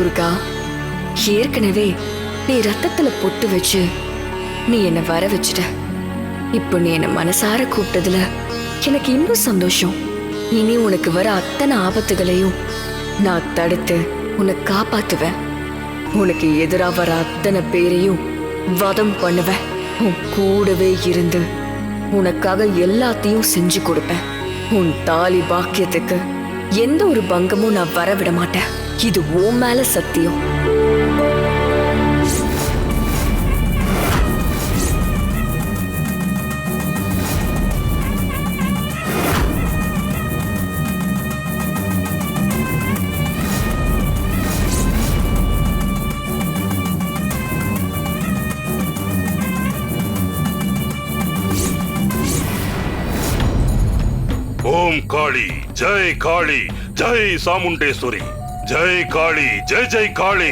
துர்கா ஏற்கனவே நீ ரத்தத்துல பொட்டு வச்சு நீ என்ன வர வச்சுட்ட. இப்போ நீ என்ன மனசார கூப்பிட்டதுல எனக்கு இன்னும் சந்தோஷம். இனி உனக்கு வர அத்தனை ஆபத்துகளையும் நான் தடுத்து உன்னை காப்பாத்துவேன். உனக்கு எதிரா வர அத்தனை பேரையும் வதம் பண்ணுவேன். உன் கூடவே இருந்து உனக்காக எல்லாத்தையும் செஞ்சு கொடுப்பேன். உன் தாலி பாக்கியத்துக்கு எந்த ஒரு பங்கமும் நான் வர விட மாட்டேன். இது உன் மேல சத்தியம். ஓம் காளி ஜெய் காளி ஜெய் சாமுண்டேஸ்வரி. ஜெய் காளி ஜெய் ஜெய் காளி.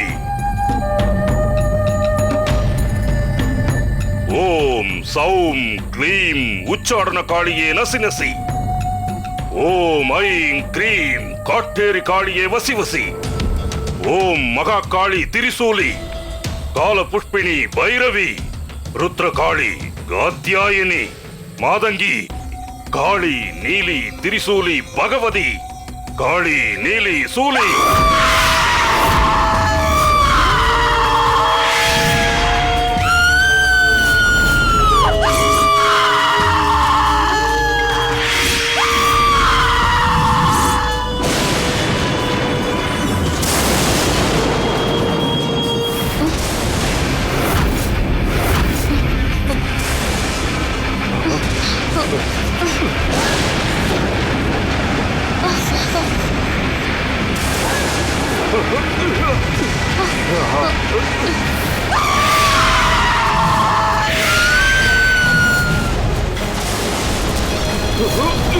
ஓம் சௌம் க்ளீம் உச்சாடன காளியே நசி நசி. ஓம் ஐம் க்ரீம் காட்டேரி காளியே வசி வசி. ஓம் மகா காளி திரிசூலி கால புஷ்பினி பைரவி ருத்ர காளி காத்தியாயினி மாதங்கி காளி நீலி திரிசூலி பகவதி. காளி நீலி சூலி.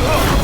Oh!